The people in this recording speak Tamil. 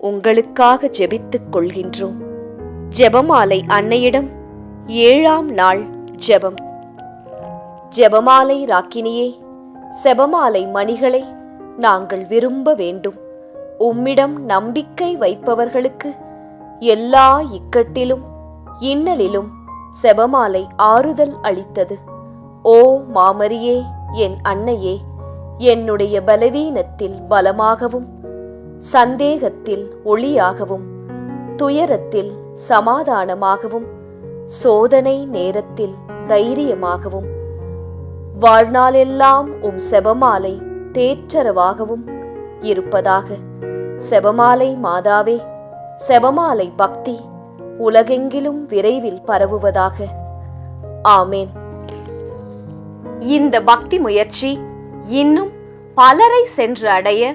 உங்களுக்காக ஜெபித்துக் கொள்கின்றோம். ஜெபமாலை அன்னையிடம் ஏழாம் நாள் ஜெபம். ஜெபமாலை ராக்கினியே செபமாலை மணிகளை நாங்கள் விரும்ப வேண்டும். உம்மிடம் நம்பிக்கை வைப்பவர்களுக்கு எல்லா இக்கட்டிலும் இன்னலிலும் செபமாலை ஆறுதல் அளித்தது. ஓ மாமரியே என் அன்னையே என்னுடைய பலவீனத்தில் பலமாகவும் சந்தேகத்தில் ஒளியாகவும் துயரத்தில் சமாதானமாகவும் சோதனை நேரத்தில் தைரியமாகவும் வாழ்நாளெல்லாம் உம் செபமாலை தேற்றரவாகவும் இருப்பதாக. செபமாலை மாதாவே செபமாலை பக்தி உலகெங்கிலும் விரைவில் பரவுவதாக. ஆமேன். இந்த பக்தி முயற்சி இன்னும் பலரை சென்று அடைய